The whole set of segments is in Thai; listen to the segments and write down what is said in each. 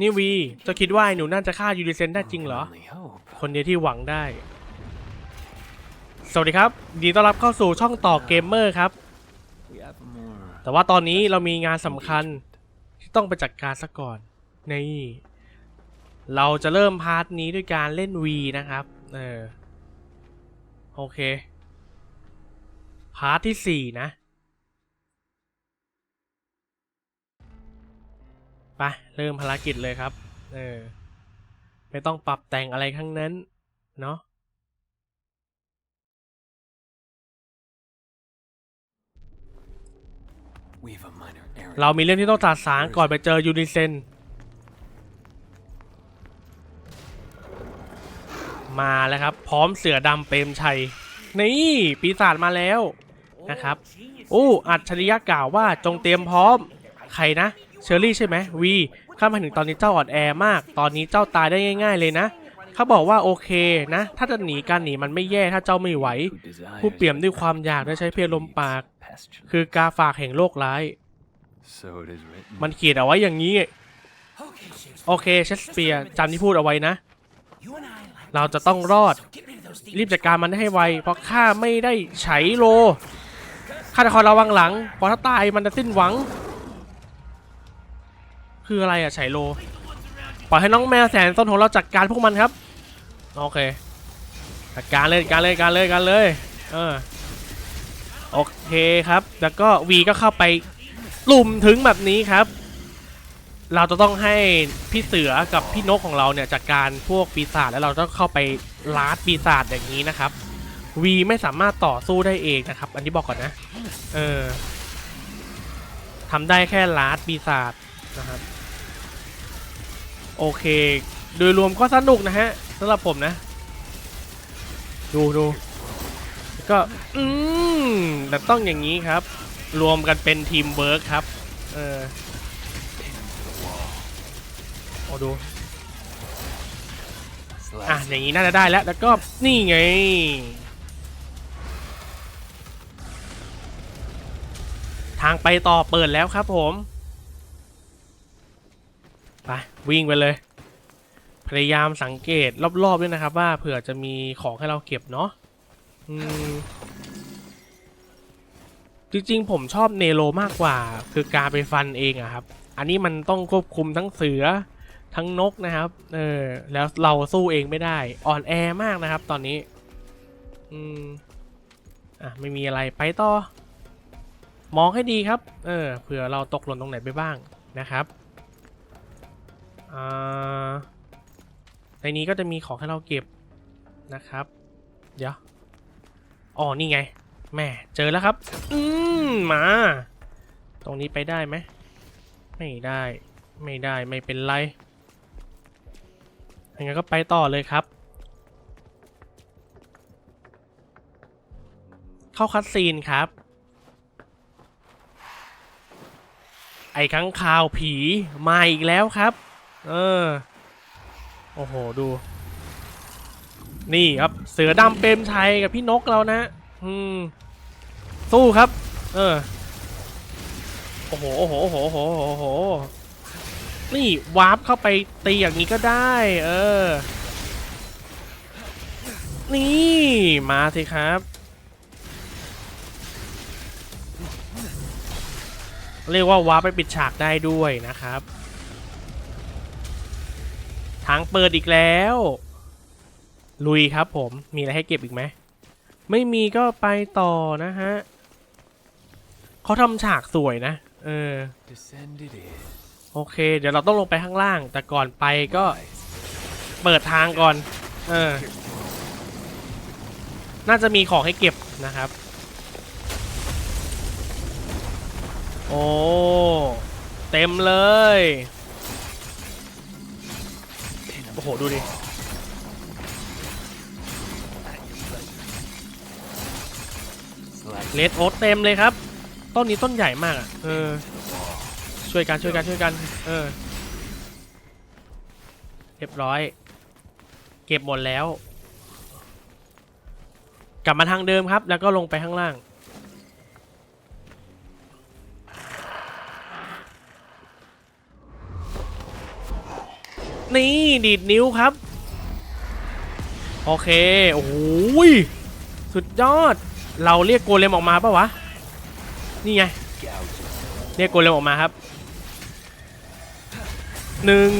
นี่วีเจะคิดว่าไอ้หนูนั่นจะฆ่ายูริเซนได้จริงเหรอ Only hope. คนเดียวที่หวังได้ สวัสดีครับยินดีต้อนรับเข้าสู่ช่องต่อเกมเมอร์ครับ We have more. แต่ว่าตอนนี้เรามีงานสำคัญที่ต้องไปจัดการซะก่อน นี่ เราจะเริ่มพาร์ทนี้ด้วยการเล่น V นะครับ เออ โอเค พาร์ทที่สี่นะ ไปเริ่มภารกิจเลยครับ เออ ไม่ต้องปรับแต่งอะไรทั้งนั้น เนาะ We've a minor errand. เรามีเรื่องที่ต้องตัดสางก่อนไปเจอยูนิเซน มาแล้วครับ พร้อมเสือดำเปรมชัย นี่ ปีศาจมาแล้วนะครับ อู้อัจฉริยะกล่าวว่าจงเตรียมพร้อม ใครนะ เชอรี่ใช่ไหมวีข้ามาถึงตอนนี้เจ้าอ่อนแอมาก ตอนนี้เจ้าตายได้ง่าย ๆ เลยนะเขาบอกว่าโอเคนะ ถ้าจะหนีการหนีมันไม่แย่ถ้าเจ้าไม่ไหว ผู้เปี่ยมด้วยความอยากได้ใช้เพียงลมปาก คือกาฝากแห่งโลกร้าย มันเขียนเอาไว้อย่างนี้ โอเคเชสเปียร์จำที่พูดเอาไว้นะ เราจะต้องรอด รีบจัดการมันให้ไว เพราะข้าไม่ได้ไฉโลข้าจะคอยระวังหลังเพราะถ้าตายมันจะสิ้นหวัง คืออะไรอะไฉโล ปล่อยให้น้องแมวแสนต้นของเราจัดการพวกมันครับ โอเค จัดการเลยการเลยการเลยการเลย เออ โอเคครับ แล้วก็วีก็เข้าไปลุ่มถึงแบบนี้ครับ เราจะต้องให้พี่เสือกับพี่นกของเราเนี่ยจัดการพวกปีศาจแล้วเราต้องเข้าไปลาดปีศาจอย่างนี้นะครับวีไม่สามารถต่อสู้ได้เองนะครับ อันนี้บอกก่อนนะ เออทำได้แค่ลาดปีศาจนะครับ โอเค โดยรวมก็สนุกนะฮะสำหรับผมนะ ดูดูก็อืมแต่ต้องอย่างนี้ครับ รวมกันเป็นทีมเวิร์คครับ เออโอ้ดูอะอย่างนี้น่าจะได้แล้ว แล้วก็นี่ไง ทางไปต่อเปิดแล้วครับผม ไปวิ่งไปเลย พยายามสังเกตรอบๆด้วยนะครับ ว่าเผื่อจะมีของให้เราเก็บเนาะจริงๆ ผมชอบเนโรมากกว่า คือการไปฟันเองอะครับ อันนี้มันต้องควบคุมทั้งเสือทั้งนกนะครับ เออ แล้วเราสู้เองไม่ได้ อ่อนแอมากนะครับ ตอนนี้ อืม อะ ไม่มีอะไรไปต่อ มองให้ดีครับ เออ เผื่อเราตกหล่นตรงไหนไปบ้างนะครับ อ่าในนี้ก็จะมีของให้เราเก็บนะครับ เดี๋ยว อ๋อ นี่ไง แม่เจอแล้วครับ อืมมา ตรงนี้ไปได้ไหม ไม่ได้ ไม่ได้ ไม่เป็นไรงั้นก็ไปต่อเลยครับ เข้าคัดซีนครับ ไอ้ข้างคาวผีมาอีกแล้วครับ เออ โอ้โห ดู นี่ครับ เสือดำเปรมชัยกับพี่นกเรานะ อืม สู้ครับ เออ โอ้โห โอ้โห โอ้โห โอ้โห โอ้โห นี่วาร์ปเข้าไปตีอย่างนี้ก็ได้ เออ นี่ มาสิครับ เรียกว่าวาร์ปไปปิดฉากได้ด้วยนะครับ ทางเปิดอีกแล้ว ลุยครับผม มีอะไรให้เก็บอีกไหม ไม่มีก็ไปต่อนะฮะเขาทำฉากสวยนะ เออ โอเค เดี๋ยวเราต้องลงไปข้างล่าง แต่ก่อนไปก็เปิดทางก่อน เออ น่าจะมีของให้เก็บนะครับ โอ้ เต็มเลย โอ้โห ดูดิ เลดโอ๊ตเต็มเลยครับ ต้นนี้ต้นใหญ่มากอะ เออ ช่วยกันช่วยกันช่วยกัน เออ เรียบร้อย เก็บหมดแล้ว กลับมาทางเดิมครับ แล้วก็ลงไปข้างล่าง นี่ดีดนิ้วครับ โอเค โอ้โหยสุดยอด เราเรียกโกเลมออกมาปะวะ นี่ไง เรียกโกเลมออกมาครับหนึ่ง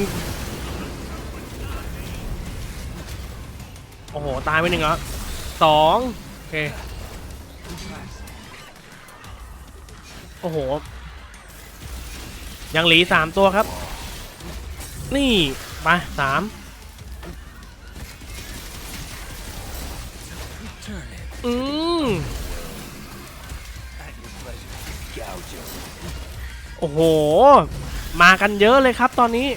โอ้โห ตายไปหนึ่งแล้วสองโอเค โอ้โห ยังหลีสามตัวครับ นี่ ไปสามอืมโอ้โห มากันเยอะเลยครับตอนนี้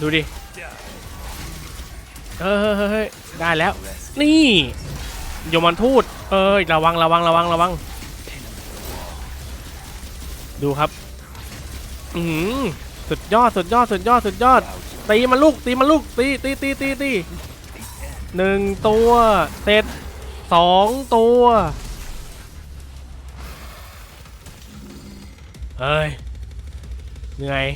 ดูดิเฮ้ยได้แล้ว นี่โยมันทูตเอ้ยระวังระวังระวังระวัง ดูครับ อือหือ สุดยอดสุดยอดสุดยอดสุดยอด ตีมันลูกตีมันลูกตีตีตีตีตีหนึ่งตัวเสร็จสองตัวเอ้ยเหนื่อย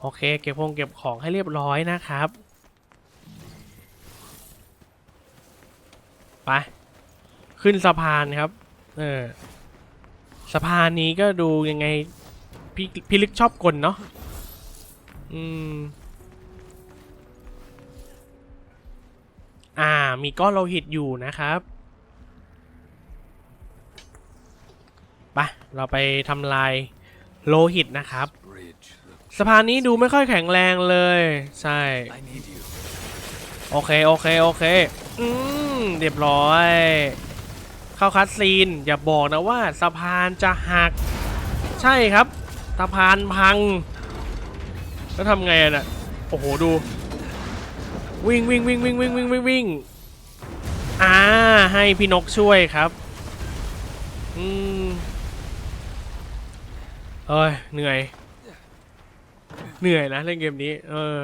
โอเค เก็บพงเก็บของให้เรียบร้อยนะครับไปขึ้นสะพานครับ เออสะพานนี้ก็ดูยังไง พี่พี่ลึกชอบกลเนาะอืมอ่า มีก้อนโลหิตอยู่นะครับไปเราไปทำลายโลหิตนะครับ สะพานนี้ดูไม่ค่อยแข็งแรงเลย ใช่ โอเค โอเค โอเค อืมเรียบร้อย เข้าคัดซีน อย่าบอกนะว่าสะพานจะหัก ใช่ครับะพานพัง แล้วทำไงอะน่ะ โอ้โหดู วิ่งวิ่งวิ่งวิ่งวิ่งวิ่งวิ่งวิ่งอ่าให้พี่นกช่วยครับ อืมเอ้ยเหนื่อย เหนื่อยนะเล่นเกมนี้ เออ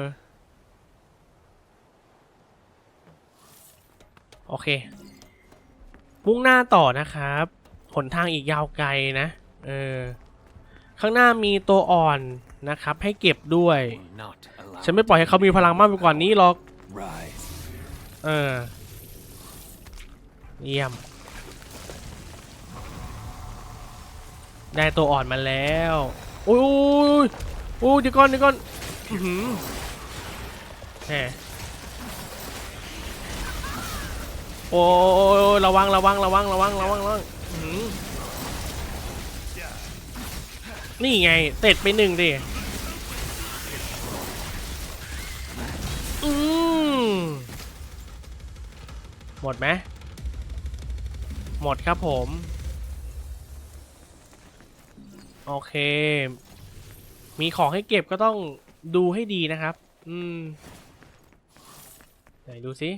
โอเค มุ่งหน้าต่อนะครับ หนทางอีกยาวไกลนะ เออ ข้างหน้ามีตัวอ่อนนะครับ ให้เก็บด้วย Will not allow. ฉันไม่ปล่อยให้เขามีพลังมากไปกว่านี้หรอก Rise. เออ เยี่ยม ได้ตัวอ่อนมาแล้วโอ้ยโอ้ยเดี๋ยวก่อนเดี๋ยวก่อนอื้อหือแหมโอ้ยระวังระวังระวังระวังระวังระวัง นี่ไงเสร็จไปหนึ่งดิอืมหมดไหมหมดครับผม โอเค มีของให้เก็บก็ต้องดูให้ดีนะครับ อืม ไหนดูสิ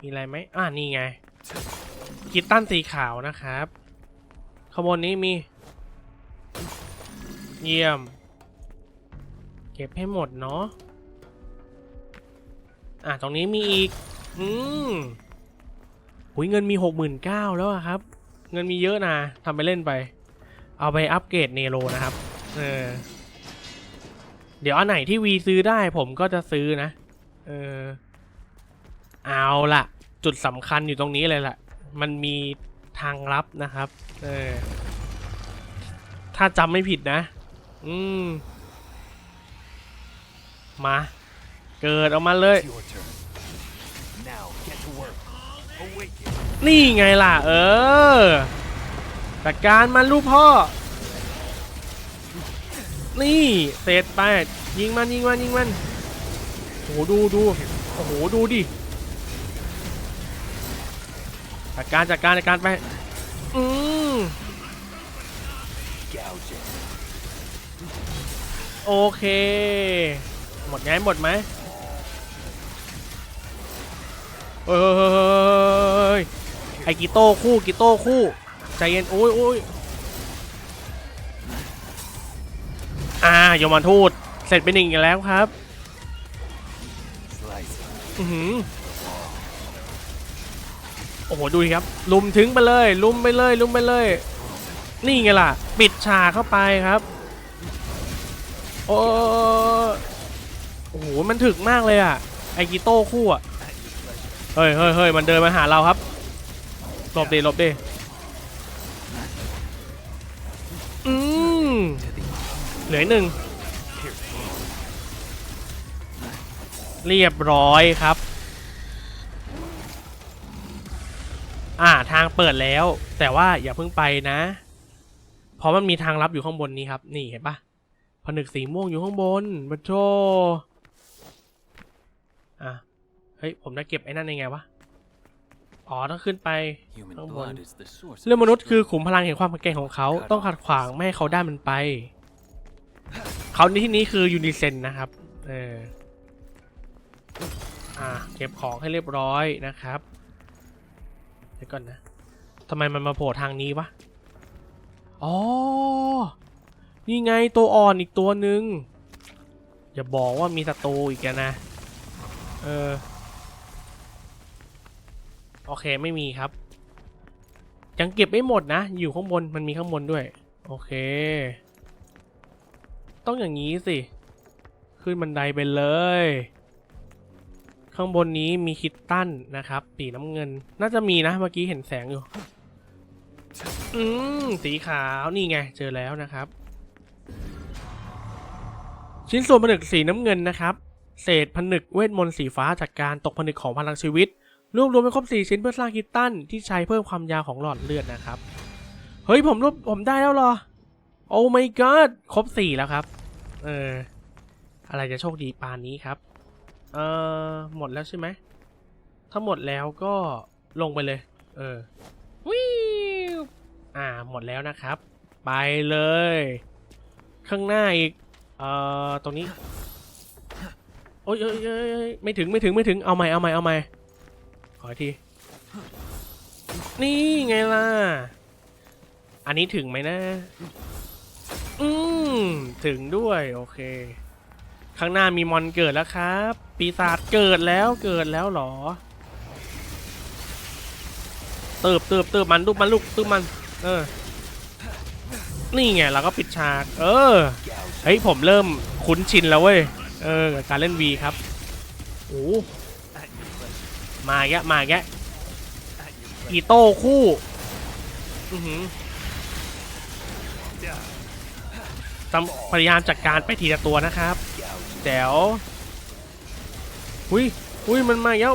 มีอะไรไหมอ่านี่ไง คิตตันสีขาวนะครับขบวนนี้มี เยี่ยม เก็บให้หมดเนาะอะตรงนี้มีอีก อืมหุยเงินมีหกหมื่นเก้าแล้วครับ เงินมีเยอะนะทำไปเล่นไป เอาไปอัปเกรดเนโรนะครับ เออ เดี๋ยวอันไหนที่วีซื้อได้ผมก็จะซื้อนะ เออ เอาละจุดสำคัญอยู่ตรงนี้เลยล่ะ มันมีทางลับนะครับ เออ ถ้าจำไม่ผิดนะ อืม มา เกิดออกมาเลย It's your turn. Now get to work. Awaken. นี่ไงล่ะ เออจัดการมันลูกพ่อ นี่เสร็จไปยิงมันยิงมันยิงมันโอ้โหดูดูโอ้โหดูดิจัดการจัดการจัดการไป อืม โอเค หมดไงหมดไหมเอ้ยไอกิโต้คู่กิโต้คู่ ใจเย็นโอ้ยโอ้ยอ่าโยมทูตเสร็จไปหนึ่งอีกแล้วครับอือหือโอ้โหดูดิครับ ลุมถึงไปเลย ลุมไปเลย ลุมไปเลย นี่ไงล่ะ ปิดฉากเข้าไปครับ โอ้โอ้โหมันถึกมากเลยอะไอกิโต้คู่อะเฮ้ยเฮ้ยเฮ้ยมันเดินมาหาเราครับหลบดิหลบดิอืมเหลือหนึ่งเรียบร้อยครับ อ่าทางเปิดแล้ว แต่ว่าอย่าเพิ่งไปนะ เพราะมันมีทางลับอยู่ข้างบนนี้ครับ นี่เห็นปะ ผนึกสีม่วงอยู่ข้างบนบัโชอะ เฮ้ย ผมจะเก็บไอ้นั่นยังไงวะ อ๋อ ต้องขึ้นไป Human Không blood buồn. is the source of เรื่องมนุษย์ their คือ strength. ขุมพลังแห่งความแข็งแกร่งของเขา ต้องขัดขวางไม่ให้เขาได้มันไป เขาในที่นี้คือยูนิเซนนะครับ เออ อ่าเก็บของให้เรียบร้อยนะครับ เดี๋ยวก่อนนะทำไมมันมาโผล่ทางนี้วะ อ๋อ นี่ไงตัวอ่อนอีกตัวหนึ่งอย่าบอกว่ามีศัตรูอีกนะ เออ โอเคไม่มีครับ ยังเก็บไม่หมดนะ อยู่ข้างบนมันมีข้างบนด้วย โอเค ต้องอย่างนี้สิ ขึ้นบันไดไปเลย ข้างบนนี้มีคิตตันนะครับสีน้ำเงิน น่าจะมีนะเมื่อกี้เห็นแสงอยู่ อืมสีขาวนี่ไง เจอแล้วนะครับ ชิ้นส่วนผนึกสีน้ำเงินนะครับ เศษผนึกเวทมนต์สีฟ้าจากการตกผนึกของพลังชีวิต รวบรวมเป็นครบ 4 ชิ้นเพื่อสร้างคิตตันที่ใช้เพิ่มความยาวของหลอดเลือดนะครับ เฮ้ยผมรวบผมได้แล้วหรอ โอ้ my god ครบ 4 แล้วครับ เออ อะไรจะโชคดีปานนี้ครับ เออหมดแล้วใช่ไหม ถ้าหมดแล้วก็ลงไปเลย เออวิวอ่า หมดแล้วนะครับ ไปเลย ข้างหน้าอีก เอ่อตรงนี้โอ้ยเอ้ยเอ้ยเอ้ยไม่ถึงไม่ถึงไม่ถึงเอาใหม่เอาใหม่เอาใหม่ขออีกที นี่ไงล่ะ อันนี้ถึงไหมนะ อืมถึงด้วยโอเค ข้างหน้ามีมอนเกิดแล้วครับ ปีศาจเกิดแล้วเกิดแล้วเหรอ เติบเติบเติบมันลูกมันลูกตึบมัน เออ นี่ไงเราก็ปิดฉาก เออ เฮ้ยผมเริ่มคุ้นชินแล้วเว้ย เออกับการเล่นวีครับโอ้มาแกะมาแกะอีโต้คู่อือหือพยายามจัดการไปทีละตัวนะครับแจ๋วหุยหุยมันมาแล้ว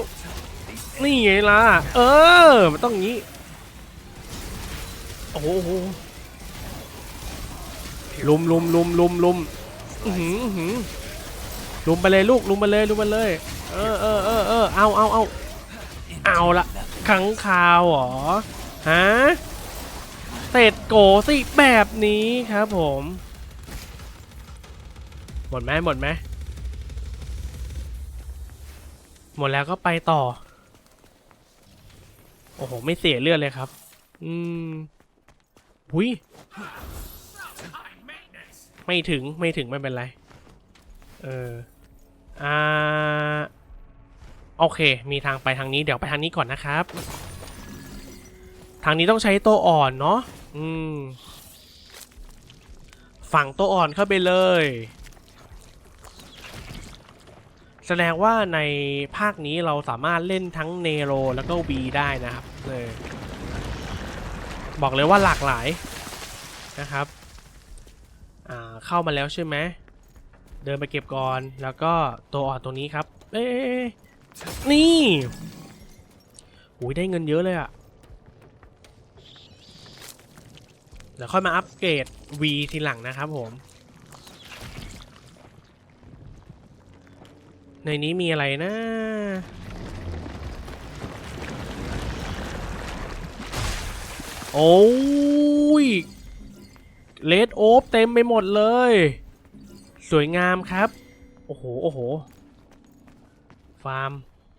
นี่ไงล่ะ เออ มันต้องงี้ โอ้โหโอ้โห ลุมลุมลุมลุมลุมอือหืออื้อหือลุมไปเลยลูกลุมไปเลยลุมไปเลย เออเออเออเออเอาเอาเอาเอาละขังคาวเหรอฮะเศษโกสิแบบนี้ครับผม หมดไหมหมดไหมหมดแล้วก็ไปต่อ โอ้โห ไม่เสียเลือดเลยครับ อืมหุย ไม่ถึงไม่ถึงไม่เป็นไร เออ อ่า โอเค มีทางไปทางนี้เดี๋ยวไปทางนี้ก่อนนะครับ ทางนี้ต้องใช้ตัวอ่อนเนาะ อืม ฝั่งตัวอ่อนเข้าไปเลย แสดงว่าในภาคนี้เราสามารถเล่นทั้งเนโรแล้วก็วีได้นะครับเออบอกเลยว่าหลากหลายนะครับ เข้ามาแล้วใช่ไหมเดินไปเก็บก่อนแล้วก็ตัวอ่อนตัวนี้ครับ เอ๊นี่โอ้ยได้เงินเยอะเลยอะเดี๋ยวค่อยมาอัปเกรด V ทีหลังนะครับผม ในนี้มีอะไรนะโอ้ย เลดโอฟเต็มไปหมดเลย สวยงามครับ โอ้โห โอ้โห ฟาร์ม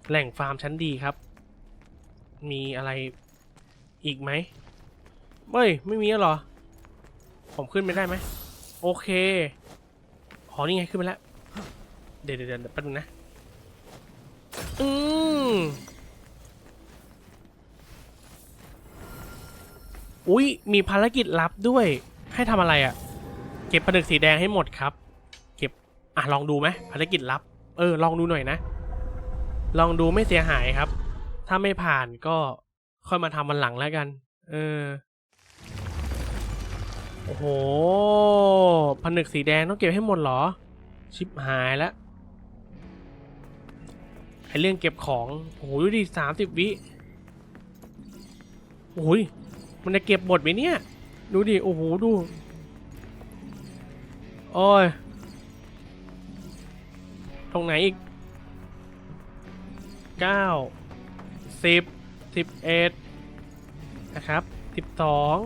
แหล่งฟาร์มชั้นดีครับ มีอะไรอีกไหมเฮ้ย ไม่มีแล้วหรอ ผมขึ้นไปได้ไหม โอเคอ๋อนี่ไงขึ้นไปแล้ว เดี๋ยวเดี๋ยวเดี๋ยวแป๊บนึงนะ อืมอุ้ยมีภารกิจลับด้วย ให้ทำอะไรอะ่ะ เก็บผนึกสีแดงให้หมดครับ เก็บ อะลองดูไหมภารกิจลับ เออ ลองดูหน่อยนะ ลองดูไม่เสียหายครับ ถ้าไม่ผ่านก็ค่อยมาทำวันหลังแล้วกัน เออ โอ้โห ผนึกสีแดงต้องเก็บให้หมดเหรอ ชิบหายแล้วไอเรื่องเก็บของ โอ้โหดูดิสามสิบวิโอ้ย มันจะเก็บหมดไหมเนี่ย ดูดิ โอ้โห ดู โอ้ย ตรงไหนอีกเก้าสิบสิบเอ็ดนะครับสิบสอง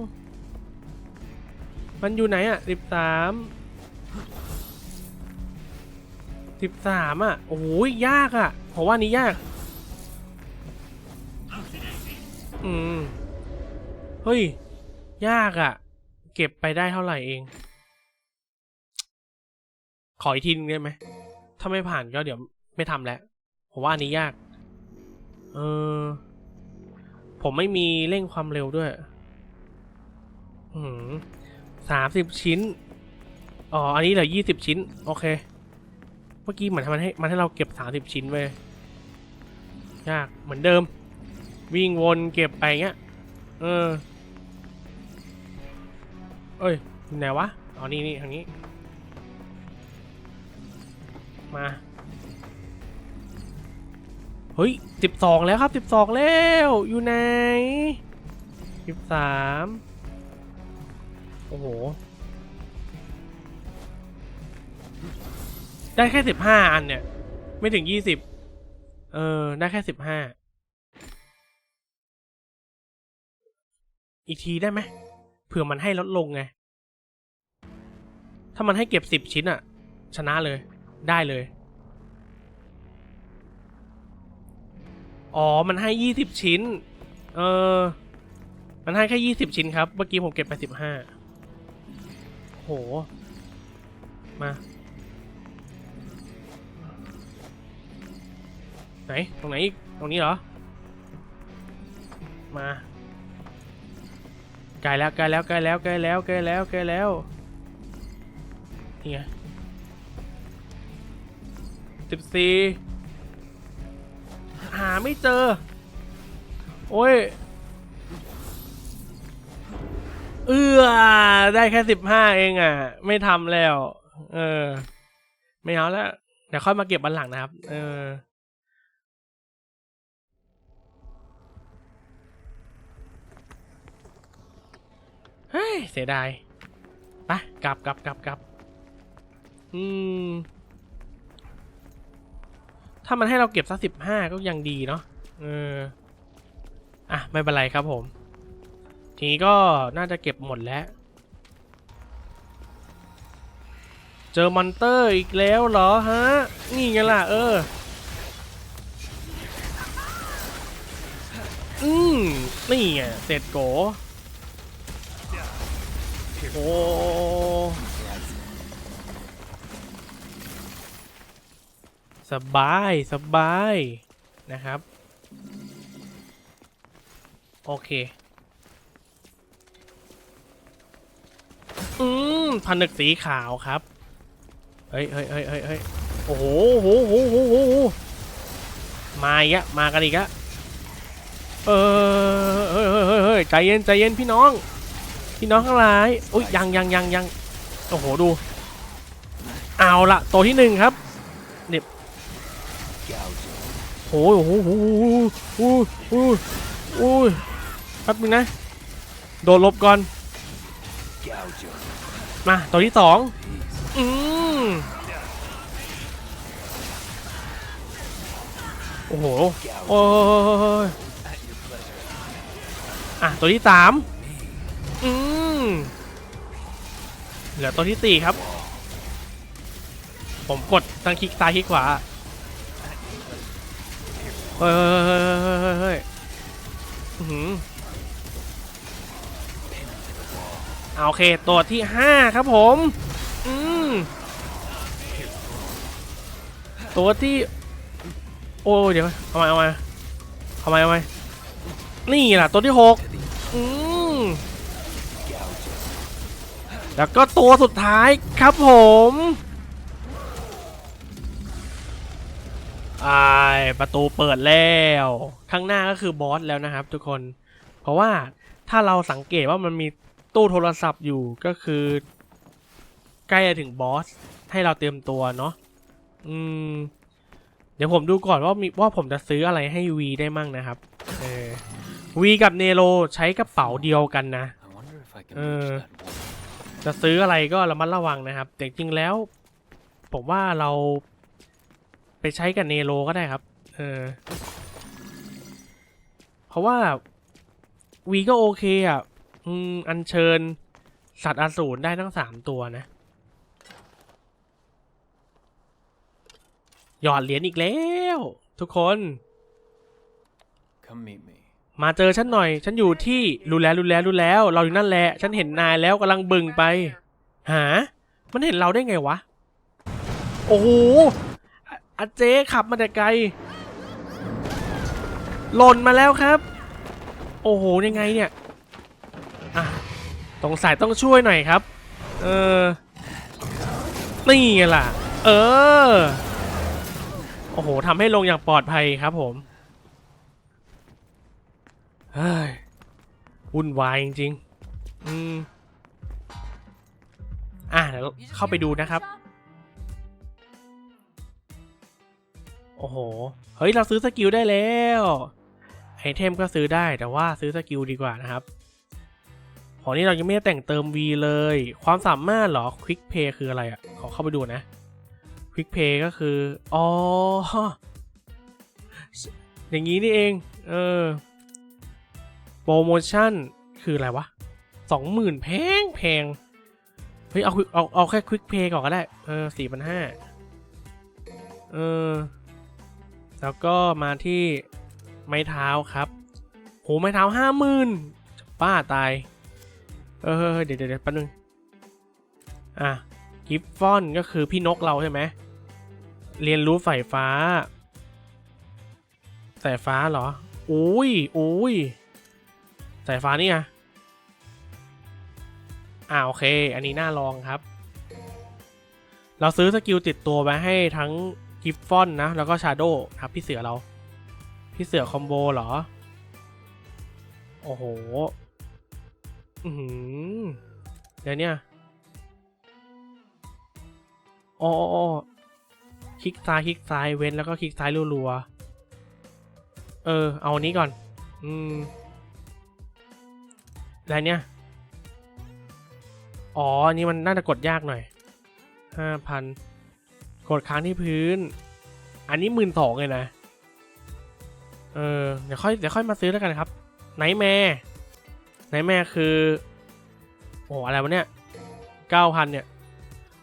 มันอยู่ไหนอะสิบสามสิบสามอะ โอ้ยยากอะผมว่านี้ยาก อืม เฮ้ย ยากอะ เก็บไปได้เท่าไหร่เอง ขออีกทีนึงได้ไหม ถ้าไม่ผ่านก็เดี๋ยวไม่ทำแล้ว ผมว่าอันนี้ยาก เออ ผมไม่มีเร่งความเร็วด้วยอืมสามสิบชิ้น อ๋อ อันนี้เหลือยี่สิบชิ้น โอเค เมื่อกี้เหมือนมันให้มันให้เราเก็บสามสิบชิ้นไว้ยยากเหมือนเดิม วิ่งวนเก็บไปเงี้ย เออ เอ้ยอยู่ไหนวะอ๋อนี่นี่ทางนี้ มา เฮ้ยสิบสองแล้วครับสิบสองแล้วอยู่ไหนสิบสามโอ้โห ได้แค่สิบห้าอันเนี่ย ไม่ถึงยี่สิบเออ ได้แค่สิบห้าอีกทีได้ไหมเผื่อมันให้ลดลงไง ถ้ามันให้เก็บสิบชิ้นอะชนะเลย ได้เลย อ๋อ มันให้ยี่สิบชิ้น เออ มันให้แค่ยี่สิบชิ้นครับ เมื่อกี้ผมเก็บไปสิบห้าโห มา ไหน ตรงไหนอีก ตรงนี้เหรอ มาใกล้แล้วใกล้แล้วใกล้แล้วใกล้แล้วใกล้แล้วใกล้แล้ว นี่ไงสิบสี่หาไม่เจอ โอ้ย เอือได้แค่สิบห้าเองอะ ไม่ทำแล้ว เออ ไม่เอาแล้ว เดี๋ยวค่อยมาเก็บบันหลังนะครับ เออเฮ้ยเสียดาย ไป กลับกลับกลับกลับ อืม ถ้ามันให้เราเก็บสักสิบห้าก็ยังดีเนาะเอออะ ไม่เป็นไรครับผม ทีนี้ก็น่าจะเก็บหมดแล้ว เจอมอนเตอร์อีกแล้วเหรอฮะ นี่ไงล่ะ เออ อืมนี่ไงเสร็จโกโอ้ สบายสบายนะครับ โอเค อืมพันึกสีขาวครับ เฮ้ยเฮ้ยเฮ้ยเฮ้ยโอ้โหโอ้โหโอ้โหโอ้โหมาอีกอะมากันอีกอะเออเฮ้ยเฮ้ยเฮ้ยเฮ้ยใจเย็นใจเย็นพี่น้อง พี่น้องทั้งหลายอุ้ยยังยังยังยังโอ้โหดู เอาละตัวที่หนึ่งครับเนี่ย Gouge. โอ้ยโอ้โหโอ้โหโอ้โหโอ้โหโอ้ยแป๊บนึงนะ โดนลบก่อน มาตัวที่สองอืมโอ้โห โอ้ยอะ ตัวที่สามอืมเหลือตัวที่สี่ครับ ผมกดทั้งคลิกซ้ายคลิกขวา ฮ้ยเฮ้ยเฮ้ยเฮ้ยเฮ้ยอื้อหือเอาโอเค ตัวที่ห้าครับผม อืม ตัวที่ โอ้ยเดี๋ยว เอามาเอามาเอามาเอามานี่ล่ะตัวที่หกอืม แล้วก็ตัวสุดท้ายครับผม ประตูเปิดแล้ว ข้างหน้าก็คือบอสแล้วนะครับ ทุกคน เพราะว่าถ้าเราสังเกตว่ามันมีตู้โทรศัพท์อยู่ก็คือ ใกล้จะถึงบอสให้เราเตรียมตัวเนาะอืม เดี๋ยวผมดูก่อนว่ามีว่าผมจะซื้ออะไรให้วีได้มั่งนะครับ เออวีกับเนโรใช้กระเป๋าเดียวกันนะ I wonder if I can Uh, reach that wall. จะซื้ออะไรก็ระมัดระวังนะครับ แต่จริงแล้ว ผมว่าเรา ไปใช้กับเนโรก็ได้ครับ เออ เพราะว่าวีก็โอเคอะ อืม อัญเชิญ สัตว์อสูรได้ทั้งสามตัวนะ หยอดเหรียญอีกแล้ว ทุกคน Come meet me. มาเจอฉันหน่อย ฉันอยู่ที่รู้แล้วรู้แล้วรู้แล้ว เราอยู่นั่นแหละ ฉันเห็นนายแล้วกำลังบึงไป หา มันเห็นเราได้ไงวะ โอ้โห อะอาเจ๊ขับมาแต่ไกล หล่นมาแล้วครับ โอ้โหยังไงเนี่ยอะตรงสายต้องช่วยหน่อยครับ เออ นี่ไงล่ะ เออ โอ้โหทำให้ลงอย่างปลอดภัยครับผมเฮ้ยวุ่นวายจริงๆ อืม อะเดี๋ยวเข้าไปดูนะครับ โอ้โห เฮ้ย เราซื้อสกิลได้แล้ว ไอเทมก็ซื้อได้แต่ว่าซื้อสกิลดีกว่านะครับ ของนี้เรายังไม่ได้แต่งเติม V เลย ความสามารถเหรอ Quick Pay คืออะไรอะ่ะ ขอเข้าไปดูนะ Quick Pay ก็คือ อ๋อ อย่างนี้นี่เอง เออ โปรโมชั่นคืออะไรวะสองหมื่นแพงแพง เฮ้ย เอาเอาเอาแค่ควิกเพย์ก่อนก็ได้ เออสี่พันห้าเออ แล้วก็มาที่ไม้เท้าครับ โห ไม้เท้าห้าหมื่นป้าตาย เออเดี๋ยวเดี๋ยวเดี๋ยวแป๊บนึง อะ กิฟฟอนก็คือพี่นกเราใช่ไหม เรียนรู้ไฟฟ้า สายฟ้าเหรอ อุ้ยอุ้ยสายฟ้านี่ไงอ่าโอเค อันนี้น่าลองครับ เราซื้อสกิลติดตัวไว้ให้ทั้ง กิฟฟอนนะ แล้วก็ชาโดครับพี่เสือเรา พี่เสือคอมโบเหรอ โอ้โห อือหือเดี๋ยวเนี่ยอ๋ออ๋ออ๋อคลิกซ้ายคลิกซ้ายเว้นแล้วก็คลิกซ้ายรัวๆ เออ เอาอันนี้ก่อน อืมอะไรเนี่ย อ๋อ อันนี้มันน่าจะกดยากหน่อยห้าพัน ดค้างที่พื้น อันนี้หมื่นสองเลยนะ เออ เดี๋ยวค่อยเดี๋ยวค่อยมาซื้อแล้วกันครับ ไนแม่ไนแม่คือ โอ้อะไรวะเนี่ยเก้าพันเนี่ย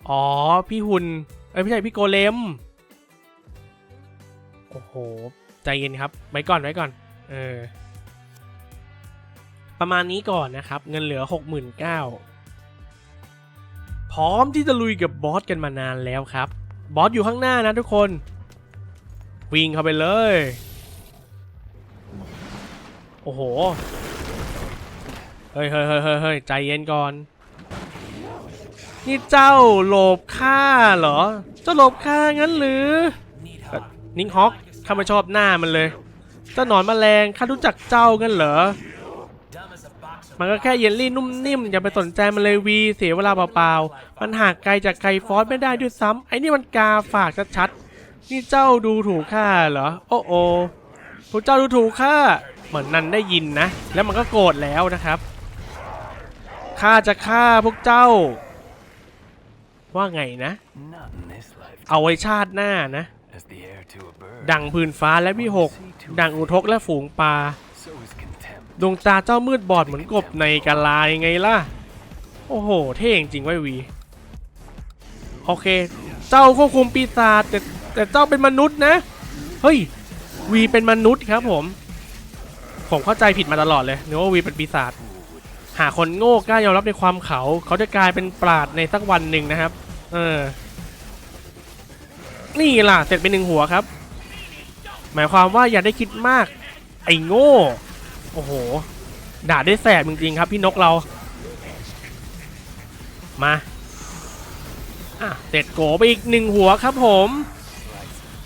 อ๋อ พี่หุนเอ้ยไม่ใช่พี่โกเลม โอ้โห ใจเย็นครับ ไว้ก่อนไว้ก่อน เออ ประมาณนี้ก่อนนะครับ เงินเหลือ69,000พร้อมที่จะลุยกับบอสกันมานานแล้วครับ บอสอยู่ข้างหน้านะทุกคน วิ่งเข้าไปเลย โอ้โห เฮ้ยเฮ้ยเฮ้ยเฮ้ยเฮ้ยใจเย็นก่อน นี่เจ้าโลบค่าเหรอ เจ้าโลบค่างั้นหรือเอ่อนิงฮอกข้าไม่ชอบหน้ามันเลย เจ้าหนอนแมลงข้ารู้จักเจ้ากันเหรอ มันก็แค่เยลลี่นุ่มนิ่มอย่าไปสนใจมันเลยวีเสียเวลาเปล่าๆ มันห่างไกลจากไกฟอสไม่ได้ด้วยซ้ำไอ้นี่มันกาฝากชัดๆ นี่เจ้าดูถูกข้าเหรอ โอ้โอ้พวกเจ้าดูถูกข้า เหมือนนันได้ยินนะ แล้วมันก็โกรธแล้วนะครับ ข้าจะฆ่าพวกเจ้า ว่าไงนะ เอาไว้ชาติหน้านะ ดังพื้นฟ้าและวิหก ดังอุทกและฝูงปลา ดวงตาเจ้ามืดบอดเหมือนกบในกาลายังไงล่ะ โอ้โห เท่จริงๆไว้ยวี โอเค เจ้าควบคุมปีศาจแต่แต่เจ้าเป็นมนุษย์นะ เฮ้ย วีเป็นมนุษย์ครับผม ผมเข้าใจผิดมาตลอดเลยนึกว่าวีเป็นปีศาจ หาคนโง่กล้ายอมรับในความเขา เขาจะกลายเป็นปราดในสักวันหนึ่งนะครับ เออ นี่ล่ะ เสร็จไปหนึ่งหัวครับ หมายความว่าอย่าได้คิดมาก ไอ้โง่ โอ้โห ด่าได้แสบจริงๆครับพี่นกเรา มา อะเสร็จโกไปอีกหนึ่งหัวครับผม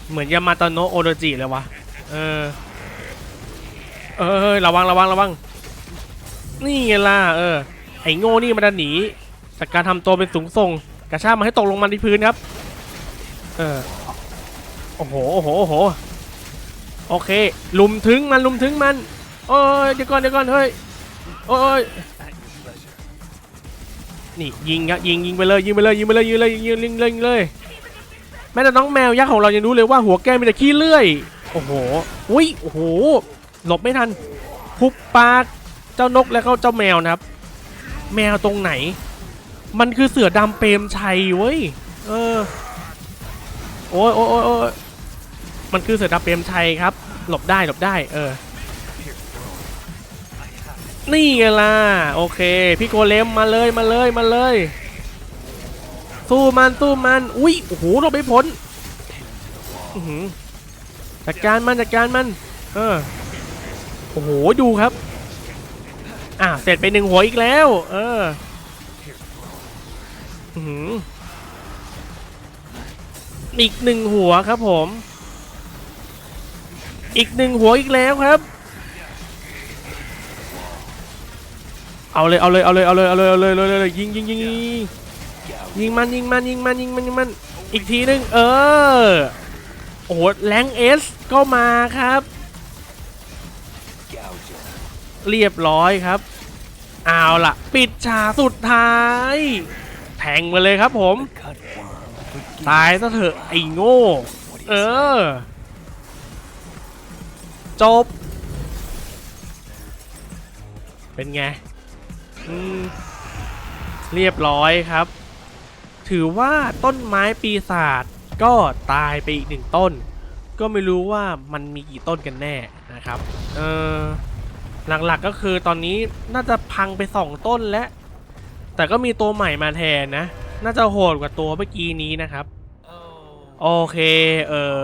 เหมือนยามาตโนโอโดจิเลยวะ เออ เออระวังระวังระวัง นี่ไงล่ะ เออ ไอ้โง่นี่มันจะหนี จากการทำตัวเป็นสูงส่ง กระชากมาให้ตกลงมาที่พื้นครับ เออ โอ้โห โอ้โห โอ้โห โอเค ลุมถึงมันลุมถึงมัน โอ้ยเดี๋ยวก่อนเดี๋ยวก่อนเฮ้ยโอ้ยนี่ยิงครับยิงยิงไปเลยยิงไปเลยยิงไปเลยยิงเลยยิงยิงเลยยิงเลยแม้แต่น้องแมวยักษ์ของเรายังรู้เลยว่าหัวแก้มมีแต่ขี้เลื่อยโอ้โหอุ้ยโอ้โหหลบไม่ทันพุบปากเจ้านกและก็เจ้าแมวนะครับ แมวตรงไหน มันคือเสือดำเปรมชัยเว้ยเออโอ้ยโอ้ยโอ้ยโอ้ยมันคือเสือดำเปรมชัยครับ หลบได้หลบได้ เออ นี่ไงล่ะ โอเค พี่โกเลมมาเลยมาเลยมาเลย สู้มันสู้มัน อุ้ยโอ้โหหลบไม่พ้นอื้อหือจัดการมันจัดการมัน เออโอ้โหดูครับ อะเสร็จไปหนึ่งหัวอีกแล้ว เอออื้อหืออีกหนึ่งหัวครับผม อีกหนึ่งหัวอีกแล้วครับ เอาเลยเอาเลยเอาเลยเอาเลยเอาเลยเอาเลยเอาเลยเอาเลยยิงยิงยิงยิงยิงยิงมันยิงมันยิงมันยิงมันยิงมันอีกทีหนึงเออโอ้โหแรงเอสก็มาครับ Gouge him. เรียบร้อยครับ เอาล่ะ ปิดฉากสุดท้าย แทงมาเลยครับผม Cut worm. ตายซะเถอะไอ้โง่ เออ จบ เป็นไงอืม เรียบร้อยครับ ถือว่าต้นไม้ปีศาจก็ตายไปอีกหนึ่งต้น ก็ไม่รู้ว่ามันมีกี่ต้นกันแน่นะครับ เออหลักๆก็คือตอนนี้น่าจะพังไปสองต้นแล้ว แต่ก็มีตัวใหม่มาแทนนะ น่าจะโหดกว่าตัวเมื่อกี้นี้นะครับ โอเค เออ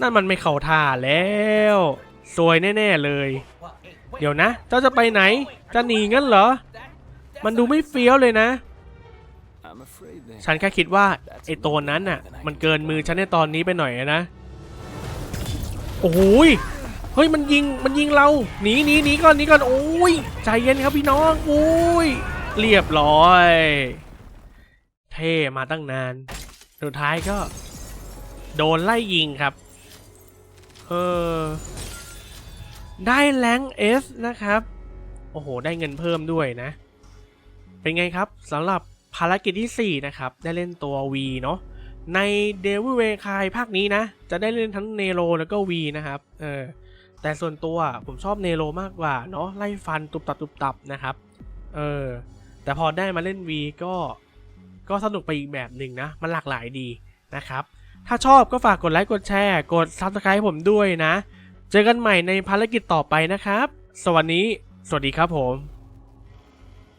นั่นมันไม่เข้าท่าแล้วซวยแน่ ๆ เลย เดี๋ยวนะ เจ้าจะไปไหน จะหนีงั้นเหรอ มันดูไม่เฟี้ยวเลยนะ ฉันแค่คิดว่าไอ้ตัวนั้นน่ะ มันเกินมือฉันในตอนนี้ไปหน่อยนะ โอ้โหยเฮ้ยมันยิงมันยิงเราหนีหนีหนีก่อนหนีก่อนโอ้ยใจเย็นครับพี่น้องโอ้ยเรียบร้อย เท่มาตั้งนานสุดท้ายก็ โดนไล่ยิงครับเออได้แรงเอสนะครับ โอ้โห ได้เงินเพิ่มด้วยนะ เป็นไงครับสำหรับภารกิจที่ 4 นะครับ ได้เล่นตัว V เนาะใน Devil May Cry ภาคนี้นะ จะได้เล่นทั้งเนโรแล้วก็ V นะครับเออแต่ส่วนตัวผมชอบเนโรมากกว่าเนาะไล่ฟันตุบตับตุบตับนะครับเออแต่พอได้มาเล่น V ก็ก็สนุกไปอีกแบบหนึ่งนะ มันหลากหลายดีนะครับ ถ้าชอบก็ฝากกดไลค์กดแชร์ กด Subscribe ให้ผมด้วยนะ เจอกันใหม่ในภารกิจต่อไปนะครับ สวัสดี สวัสดีครับผม